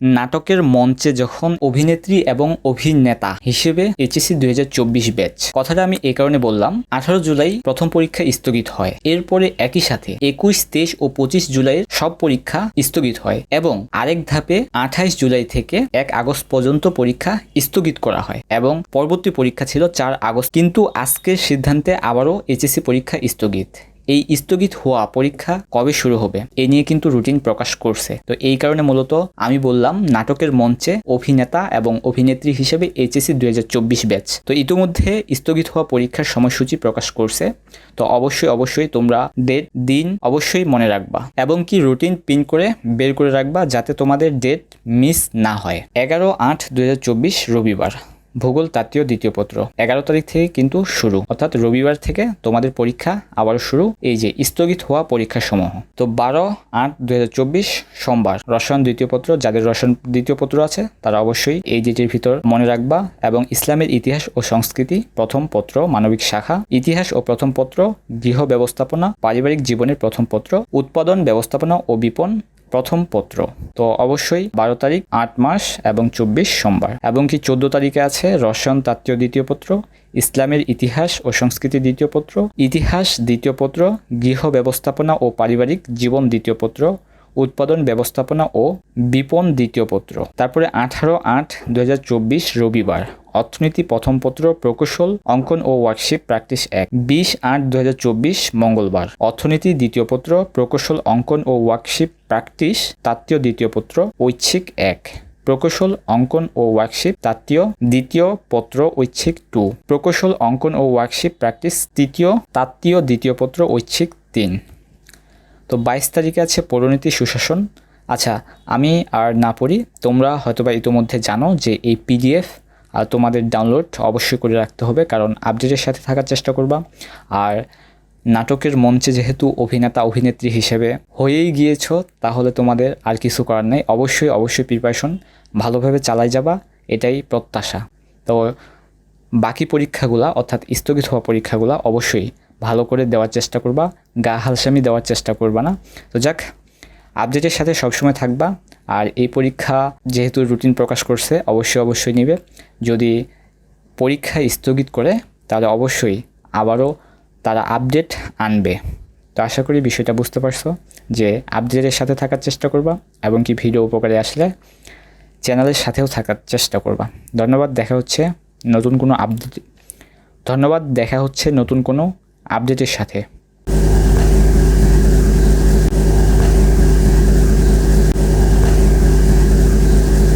নাটকের মঞ্চে যখন অভিনেত্রী এবং অভিনেতা হিসেবে এইচএসসি দুই হাজার চব্বিশ ব্যাচ। কথাটা আমি এই কারণে বললাম, আঠারো জুলাই প্রথম পরীক্ষা স্থগিত হয়। এরপরে একই সাথে একুশ, তেইশ ও পঁচিশ জুলাইয়ের সব পরীক্ষা স্থগিত হয় এবং আরেক ধাপে আঠাইশ জুলাই থেকে এক আগস্ট পর্যন্ত পরীক্ষা স্থগিত করা হয় এবং পরবর্তী পরীক্ষা ছিল চার আগস্ট। কিন্তু আজকের সিদ্ধান্তে আবারও এইচএসসি পরীক্ষা স্থগিত। এই স্থগিত হওয়া পরীক্ষা কবে শুরু হবে? এ নিয়ে কিন্তু রুটিন প্রকাশ করছে। তো এই কারণে মূলত আমি বললাম, নাটকের মঞ্চে অভিনেতা এবং অভিনেত্রী হিসেবে এইচএসসি দুই হাজার চব্বিশ ব্যাচ। তো ইতিমধ্যে স্থগিত হওয়া পরীক্ষার সময়সূচি প্রকাশ করছে। তো অবশ্যই অবশ্যই তোমরা ডেট দিন অবশ্যই মনে রাখবা। এবং কি রুটিন পিন করে বের করে রাখবা যাতে তোমাদের ডেট মিস না হয়। এগারো আট দুই রবিবার। ভূগোল তাত্ত্বীয় দ্বিতীয় পত্র। এগারো তারিখ থেকে কিন্তু শুরু। অর্থাৎ রবিবার থেকে তোমাদের পরীক্ষা আবার শুরু। এই যে, স্থগিত হওয়া পরীক্ষা সমূহ তো বারো আট দুই সোমবার, রসায়ন দ্বিতীয় পত্র, যাদের রসায়ন দ্বিতীয় পত্র আছে, তারা অবশ্যই এই যেটির ভিতর মনে রাখবা এবং ইসলামের ইতিহাস ও সংস্কৃতি প্রথম পত্র, মানবিক শাখা, ইতিহাস ও প্রথম পত্র, গৃহ ব্যবস্থাপনা, পারিবারিক জীবনের প্রথম পত্র, উৎপাদন ব্যবস্থাপনা ও বিপণ প্রথম পত্র। তো অবশ্যই বারো তারিখ, আট মাস এবং চব্বিশ সোমবার। এবং কি চোদ্দ তারিখে আছে রসায়ন তাত্ত্বীয় দ্বিতীয় পত্র, ইসলামের ইতিহাস ও সংস্কৃতি দ্বিতীয় পত্র, ইতিহাস দ্বিতীয় পত্র, গৃহ ব্যবস্থাপনা ও পারিবারিক জীবন দ্বিতীয় পত্র উৎপাদন ব্যবস্থাপনা ও বিপণ দ্বিতীয় পত্র। তারপরে আঠারো আট দু রবিবার, অর্থনীতি প্রথম পত্র, প্রকৌশল, অঙ্কন ও ওয়ার্কশিপ প্র্যাকটিস এক। বিশ আট দু মঙ্গলবার, অর্থনীতি দ্বিতীয় পত্র, প্রকৌশল, অঙ্কন ও ওয়ার্কশিপ প্র্যাকটিস তাত্ত্বীয় দ্বিতীয় পত্র, ঐচ্ছিক এক। প্রকৌশল, অঙ্কন ও ওয়ার্কশিপ তাত্ত্বীয় দ্বিতীয় পত্র, ঐচ্ছিক টু। প্রকৌশল, অঙ্কন ও ওয়ার্কশিপ প্র্যাকটিস তৃতীয় তাত্ত্বীয় দ্বিতীয় পত্র, ঐচ্ছিক তিন। তো বাইশ তারিখে আছে পৌরনীতি সুশাসন। আচ্ছা আমি আর না পড়ি, তোমরা হয়তোবা ইতোমধ্যে জানো যে এই পিডিএফ আর তোমাদের ডাউনলোড অবশ্যই করে রাখতে হবে, কারণ আপডেটের সাথে থাকার চেষ্টা করবা। আর নাটকের মঞ্চে যেহেতু অভিনেতা, অভিনেত্রী হিসেবে হয়েই গিয়েছ, তাহলে তোমাদের আর কিছু করার নেই। অবশ্যই অবশ্যই প্রিপারেশন ভালোভাবে চালাই যাবা, এটাই প্রত্যাশা। তো বাকি পরীক্ষাগুলা, অর্থাৎ স্থগিত হওয়া পরীক্ষাগুলা অবশ্যই ভালো করে দেওয়ার চেষ্টা করবা, গা হালসামি দেওয়ার চেষ্টা করবা না। তো যাক আপডেটের সাথে সবসময় থাকবা। আর এই পরীক্ষা যেহেতু রুটিন প্রকাশ করছে, অবশ্যই অবশ্যই নেবে। যদি পরীক্ষা স্থগিত করে, তাহলে অবশ্যই আবারও তারা আপডেট আনবে। তো আশা করি বিষয়টা বুঝতে পারছ যে আপডেটের সাথে থাকার চেষ্টা করবা এবং কি ভিডিও উপকারে আসলে চ্যানেলের সাথেও থাকার চেষ্টা করবা। ধন্যবাদ, দেখা হচ্ছে নতুন কোনো আপডেট ধন্যবাদ, দেখা হচ্ছে নতুন কোনো আপডেটের সাথে।